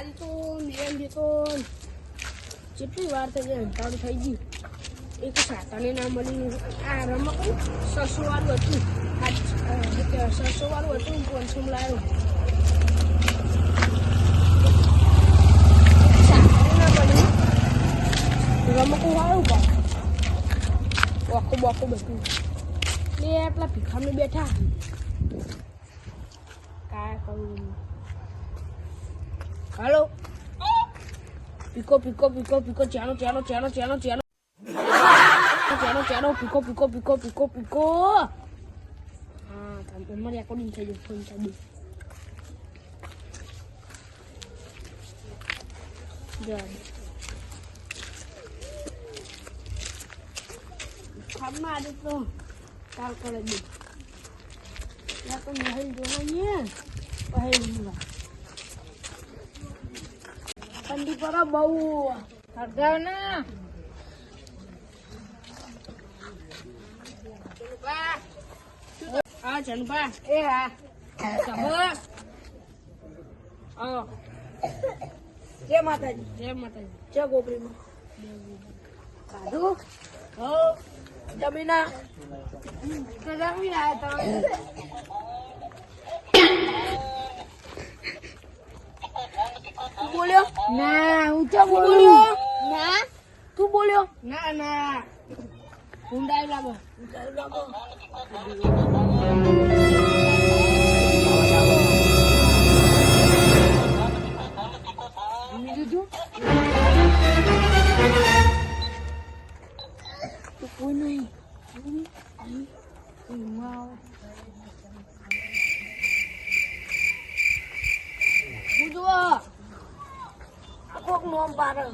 આ જેટલી વાર થઈ જાય, અંધારું થઈ ગયું. એક સાતાને ના મળી આ રમત સસો વાળું હતું. સસો વાળું હતું પોનસો લાવ્યું રમકું વાળું પણ. બોકો બોકો બધું. ને પેલા ભીખામાં બેઠા. કાયા કરું Halo. Piko piko piko piko ciano ciano ciano ciano ciano. Ciano ciano piko piko piko piko piko. Ah, tante Mari aku diincar diincar diincar. Dia ada. Kamu ada tuh. Kalau kalau dia. Ya kan dia hidup hanya. Pahit juga. ઠંડી પડે બહુ. હરગાવ ના હા જનપા એ હા. હા. જય માતાજી. જય માતાજી. જય ગોપરીમાં ખાધું હો. જમીના? જમી આવ્યા તમે. બોલ્યો ના હું તો બોલ્યો ના તું બોલ્યો ના ના ઊંડાઈ લાગો ઊંડાઈ લાગો બીજું તો કોઈ નહીં હું જુઓ કોક નોમ પાડે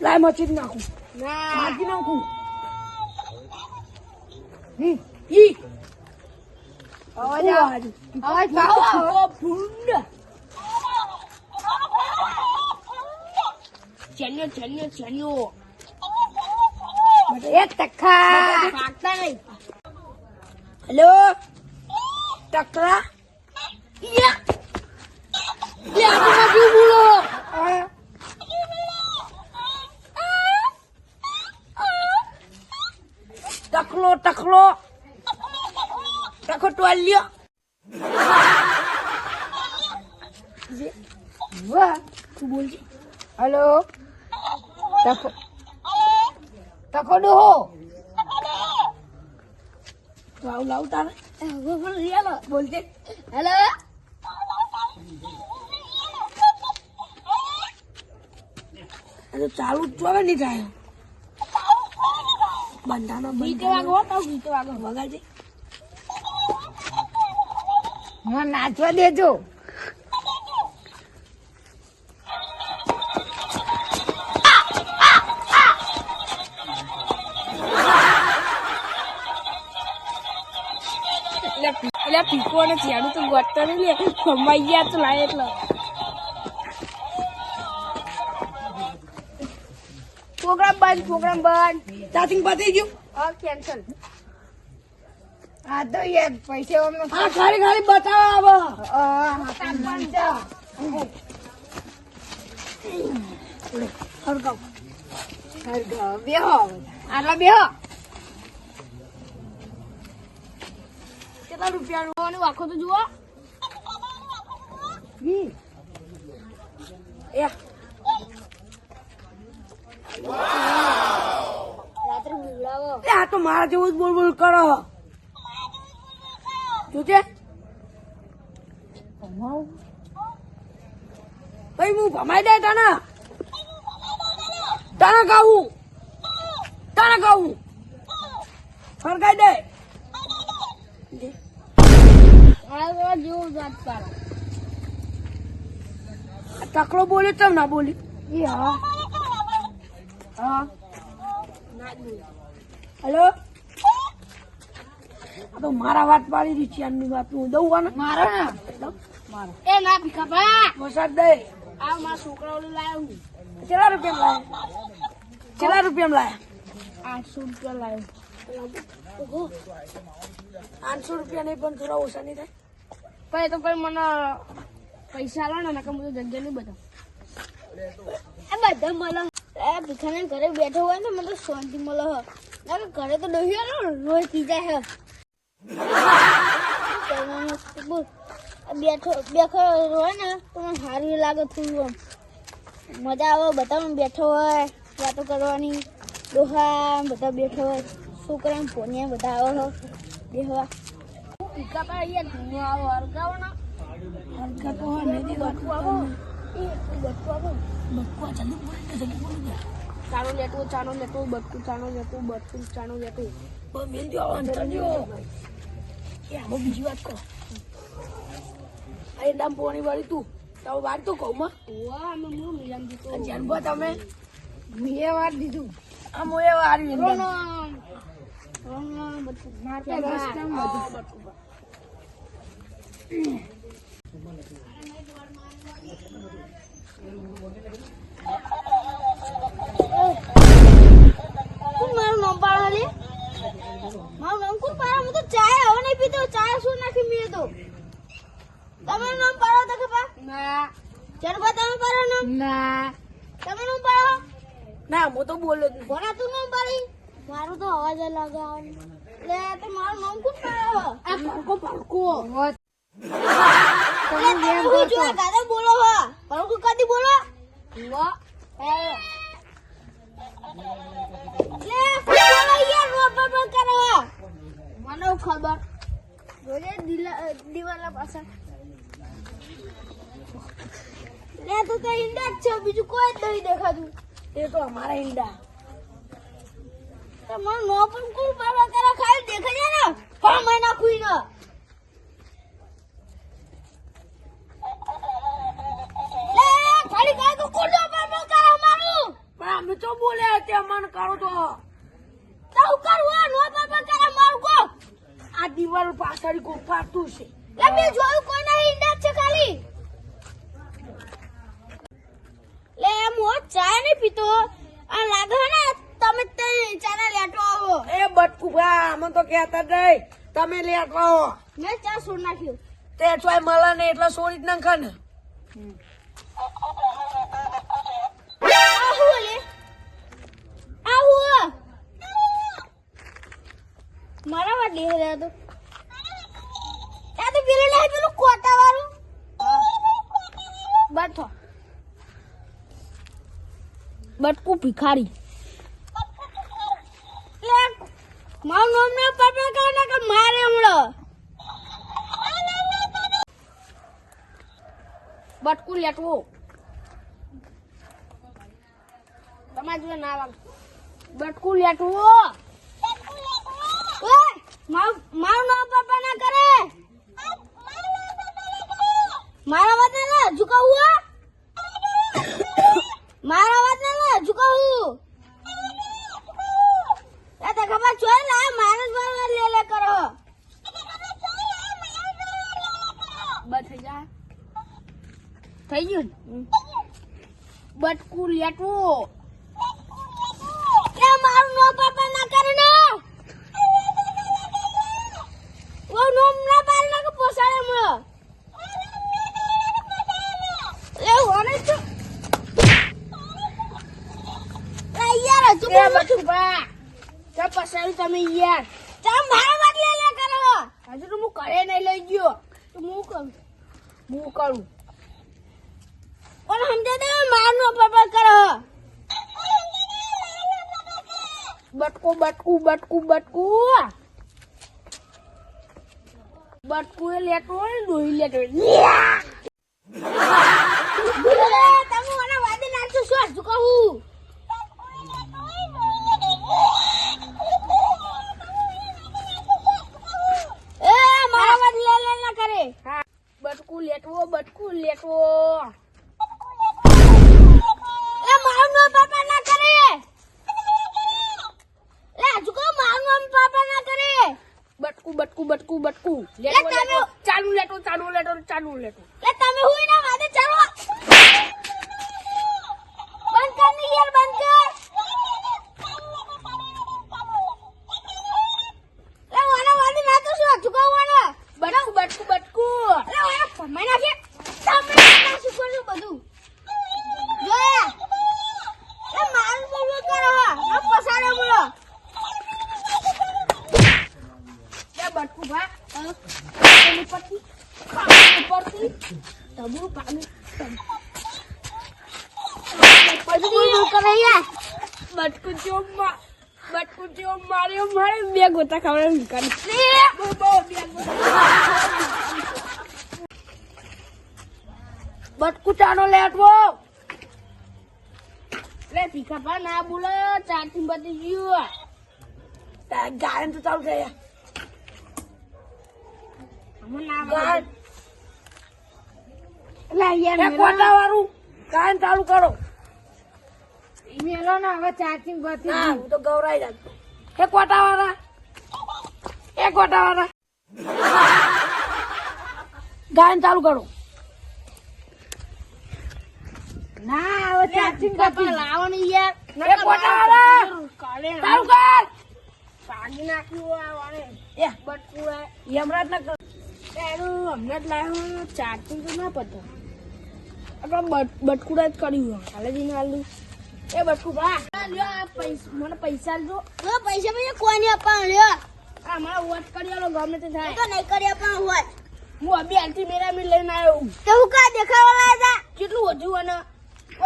લાય મચી નાખું નાખી નાખું હી હી અવાજ આવે અવાજ પાવો ભૂંડ ચન્યો ચન્યો ચન્યો એક ટકા હેલો ટકરા યા લે આ તો બોલો ટકલો ટકલો ટકો ટોલ્યો વાહ તું બોલજે હેલો ટકો ટકો ડોહો તો આવું લાવ આ તો ચાલુ ચોવે નહીં થાય બંધાનો ગીતે વાગો તો ગીતે વાગો વગાડજે હા નાચવા દેજો અને ચિયાનું તો ગોતતો નહીં લે. ખમાઈ ગયા તો લાય એટલો. પ્રોગ્રામ બંધ પ્રોગ્રામ બંધ. ચાર્જિંગ પતી ગયું? હા કેન્સલ હા તો યાર પૈસા અમને હા ખાલી ખાલી બતાવો હરગાવ બેહો. આટલા બેહો. કેટલા રૂપિયાનું? આખો તો જુઓ. રાત્રે આ તો મારા જેવું જ બોલ બોલ કરો જોજે ભાઈ હું ભમાઈ દે તને. તને કહું તને કહું ફરકાઈ દે. ટકલો બોલે તમ ના બોલી. એ હા. હા. હેલો? આ તો મારા વાત પાડી રહી છે એમની વાત હું દઉં આને? મારો ને? મારો. એ ના ભીખા ભા. વરસાદ દે. આ મારા છોકરાઓને લાવ્યો હું. કેટલા રૂપિયા લાયા? કેટલા રૂપિયા લાયા? આઠસો રૂપિયા લાવ્યો આઠસો રૂપિયા નહીં પણ થોડા ઓછા નહીં થાય? પછી તો પછી મને પૈસા લો ને, નકર બધું જગ્યા નહીં બધા એ બધા મળે એ ભીખાને ઘરે બેઠો હોય ને, મને શાંતિ મળે હ ના ઘરે તો ડોહી ને, રોજ પી જાય હે. આ બેઠો બેઠો હોય ને, તો મને સારું લાગે થોડું આમ. મજા આવે બધા બેઠો હોય, વાતો કરવાની ડોહા બધા બેઠો હોય. છોકરા ફોનિયા બધા આવે હો, બેહવા. પીકા પર અહીંયા ધુઓ આવો હરગાવો ના. હલકા તો હોય નહીં બટકું આવો. એ બટકું આવો. બકવા જલ્દી બોલી જલ્દી બોલી ચાનો લેટવું ચાનો લેટવું બટકું ચાનો લેટવું બટકું ચાનો લેટવું બસ મેલ દો અંતર દો એ આવો બીજી વાત કહો. આ દામ પોણી વાળી તું. તો વાત તો કહું માં. વાહ અમે હું મિલામ દીધો. જન્મ તમે. મેં વાર દીધું. આ મોએ રોનો બટકું માર નામ પાડો મારું નામ કોણ પાડો હું તો ચાય હવે નહીં. પીતો ચાય શું નાખી મીએ તો તમારું નામ પાડો તો ખબર ના ચરબા તમે પાડો નામ ના તમે નામ પાડો ના હું તો બોલું ભણા તું નામ પાડી મારું તો અવાજ અલગ આવે. લે તો મારું નામ કોણ પાડો આ ભડકો લે તમે ગાધા બોલો. હા ભણકુ કદી બોલો વાહ લે બોલો યાર રો પર કરો મને ખબર? જોજે દિવાલા પાછળ. લે તો તો ઈંડા જ છે બીજું કોઈ જ નહીં દેખાતું. એ તો અમારા ઈંડા. તમારું નો પણ કોણ બાબા કરે ખાલી દેખાય છે ને? હા મહિના ખુઈ ને લે ખાલી કાય તો કોણ નો બાબા કરે મારું પણ અમે તો બોલ્યા તે મન કરો તો. તો કરવા નો બાબા કરે મારું કો આ દીવાલ પાછળ પાતું છે. લે મેં જોયું કોઈ ના ઈંડા છે ખાલી. લે એમ હો ચા નહીં પીતો આ લાગે ને તમે તે ચાના લેટો આવો એ અમે તો કહેતા જ નહીં. તમે લેટવા આવો મેં ચા સોડ નાખ્યું? તે ચોય મળે ને એટલે સોરી જ નાખે ને. આહુ લે. આહુ. મારા વાત દેહ રહ્યા તો. આ તો પેલું કોટા વાળું. બઠો બટકું ભિખારી લે મારું નામ ને પપ્પા કહે ને કે મારે હમણાં બટકું લેટવું. તમારે જોડે ના વાગ બટકું લેટવું. મારું નામ પપ્પા ના કરે. મારા વાત ના ઝુકાવું મારા વાત ને ના ઝુકાવું એ તો ખબર છે ને આ મારે જ મારવા લે લે કરો બસ થઈ જા થઈ ગયું ને? બટકું લેટવું મારું નામ પપ્પા ના કરે ને. ઓ નામ ના પાડ ના કે પોસાડે હમણાં. એ હોને તો. એ યાર હજુ એ બટકું ભા તો પસાડ્યું તમે યાર. ચા મારા વાત લે લે કરો. હજુ તો હું ઘરે નહીં લઈ ગયો. તો હું કરું? હું કરું? પણ સમજે દે મારું નામ કરો. બટકું બટકું બટકું બટકું. બટકુ એ લેટો દોહી લેટવું તમે મને વાદે નાખશો શું હજુ કહું? એ મારા વાત લે લે કરે. હા. બટકું લેટવો બટકું લેટવો. બટકું બટકું બટકું બટકું લેટો ચાલુ લેટો ચાલુ લેટો ચાલુ લેટો. તમે હુઈ ના વાદે ચાલો. બટકું બટકું બટકું લે ગોતા ખાવડે નીકળી બહુ બહુ બે ગોતા બટકું ચાનો લેટવો લે ભીખા પા ના બોલો ચારથી બધી ગયું ગાયન તો ચાલુ થાય ગાયન ચાલુ કરો મેલો ને હવે ચાર્જિંગ બધી હું તો ગૌરાઈ જાત એ કોટા વાળા કોટા વાળા ગાયન ચાલુ કરો. ના હવે ચાર્જિંગ બધી લાવવાની યાર એ કોટા ચાલુ કર. ભાગી નાખ્યું આ એ. બટકું યમરાજ ના એનું હમણાં જ લાવ્યો ચાર્જિંગ તો ના પતો. આપણે બટ બટકુડા જ કર્યું કાલે જઈને આલું એ બટકુ ભા આ પૈસા મને પૈસા જો પૈસા પૈસા કોઈ નહીં આપવાનું લ્યો. આ મારા વોટ કરી ગમે તે થાય. તો નહીં કરી પણ હોય હું અભી મેરા મી લઈને આવ્યો તો હું કા દેખાવા કેટલું વધુ અને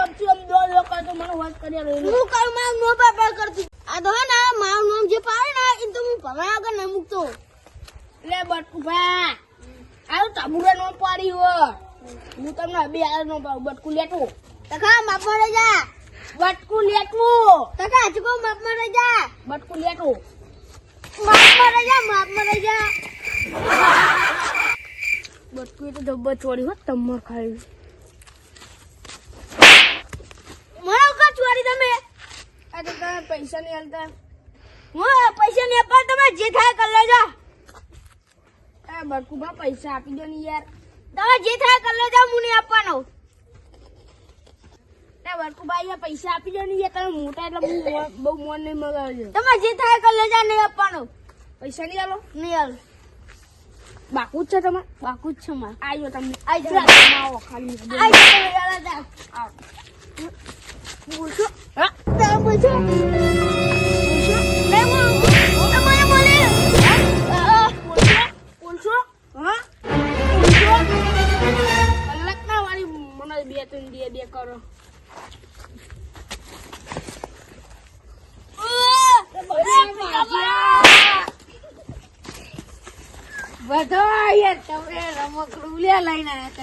આમ દો લો કરતો મને વોટ કરી આલો હું કરું મારું નો પાપા કરતી. આ તો હે ને મારું નામ જે પાડે ને એ તો હું આગળ નહીં મૂકતો. લે આવું તબુરા નો પાડી હો હું તમને અભી નો બટકું લેટવું તખા માપમાં જા. બટકું લેટવું તખા હજુ કહું માપમાં જા. બટકું લેટવું માપમાં રહી જા માપમાં રહી જા. બટકું એ તો જબ્બર ચોરી હોત તમર ખાઈ મને કા ચોરી તમે? આ તો તમે પૈસા નહીં હું પૈસા નહીં આપવા તમે જે થાય કરી લેજો. આ બટકુભા પૈસા આપી દો ને યાર. તમે જે થાય કરી લેજો હું નહીં આપવાનો. આ બટકુભા પૈસા આપી દો ને તમે મોટા એટલે બહુ મોન નહીં મગાવજો. તમે જે થાય કરી લેજો નહીં આપવાનો. પૈસા નહીં આલો? નહીં હાલ બાકુ જ છે તમે બાકુ જ છે મારે. આવ્યો તમને. આવો ખાલી આવો. બોલશો? હા? બોલશો?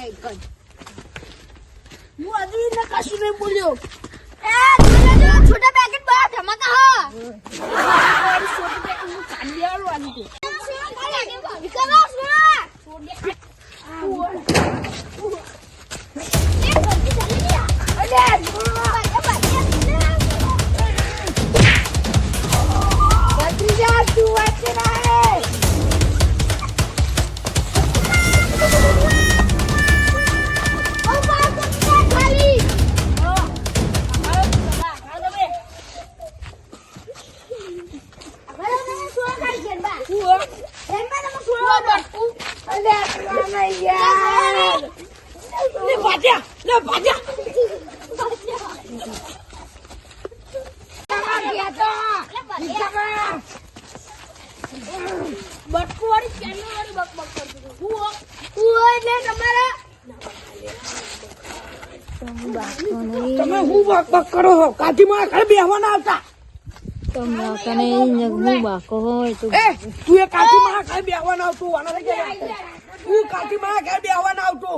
હતા એક હું હજી ને કશું નહીં બોલ્યો? એ જોલે જો છોટા પેકેટ બહાર ધમાકા હા. છોટી હું કાઢી તમે હું બક કરો છો કાઠીમાં ઘરે બેહવાના આવતા. એ તું એ કાઠીમાં ઘરે બેહવાના આવતો વાના થઈ ગયા. હું કાઠીમાં ઘરે બેહવાના આવતો.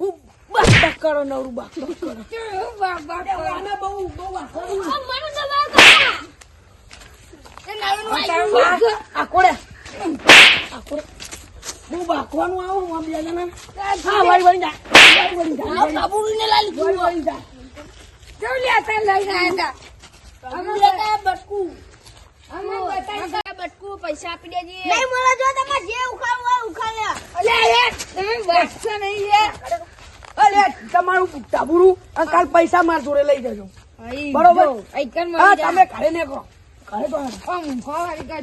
હું બક બક કરો નવરું બક બક કરો. બક બક કરો આને બહુ બહુ વાસણું. આ કોડે આ કોડે બહુ બાકવાનું આવું આમ બે જણા. હા વળી વળી જા. વળી વળી જા. આ બાબુને લાલી વળી વળી જા. કેવું લેતા લઈને આવ્યા અમે લેતા બટકુ. પૈસા આપી દેજે. નહીં મળે જો તમે જે ઉખાડવું હોય ઉખાડ લે અલ્યા તમે બસશે નહીં યાર અલ્યા તમારું ટાબુરું કાલ પૈસા માર જોડે લઈ જજો. બરોબર? હા તમે ઘરે ને કહો ઘરે તો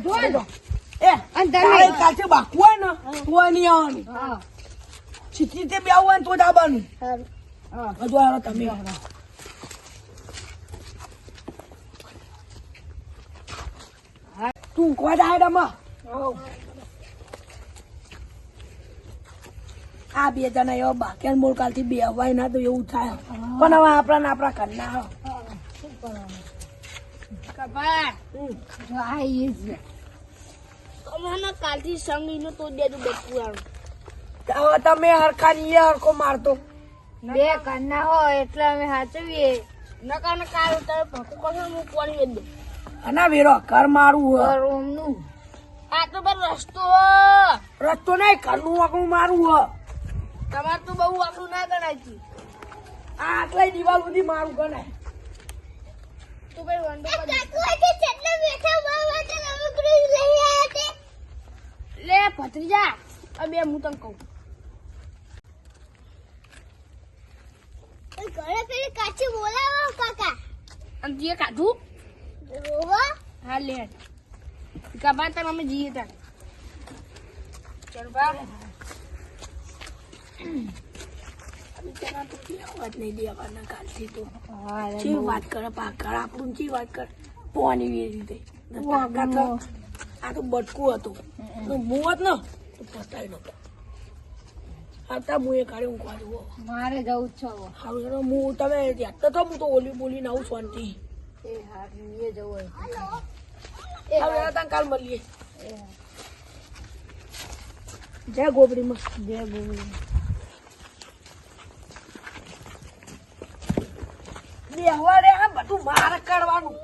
ઘરે તો. એ તારે કાચે બાકુ હોય ને તો નહીં આવવાનું. ચીકી તે બે આવવાનું તો જ આવવાનું. હા હજુ હારો તમે. તું કોડ આડમાં આ બે જણા એવા બાકેલ મૂળ કાલથી બે હવાય ના તો એવું થાય પણ હવે આપણા ને આપણા ઘરના કાલથી સંગી નું તો દેજો બધું તમે હરખા જઈએ હરખો મારતો બે ઘરના હોય એટલે અમે સાચવીએ નકા નકા કાલ તમે ભકુ ભગવાન મૂકવાની દે અને વેરો કર મારું હ. રૂમનું આ તો બસ રસ્તો રસ્તો નહીં કરનું આપણું મારું હો. તમારે તો બહુ આપણું ના ગણાય છે. આ આટલા દિવાલ સુધી મારું ગણાય. તું ભાઈ વંડો લે ભત્રીજા. આ હું તને કહું. કાચી બોલાવો કાકા. અને જે કાઢું. હા લે. કપા તમે અમે જઈએ તા ચાલ બા વાત નહીં દેવાના કાલથી તો. વાત કરે પાકર આપણું ચી વાત કરે. પોની એ રીતે. આ તો બટકું હતું. તો મુવત ન તો પતાવી નતો. આવતા હું એ કાઢી ઊંઘવા જુઓ મારે જવું જ છે હવે. હું તમે ત્યાં તો હું તો ઓલી બોલી ને આવું શાંતિ. એ હારું એ જવું હોય. હવે કાલ મળીએ. જય ગોબડીમાં જય બોલી બેહવા રે આ બધું માર કરવાનું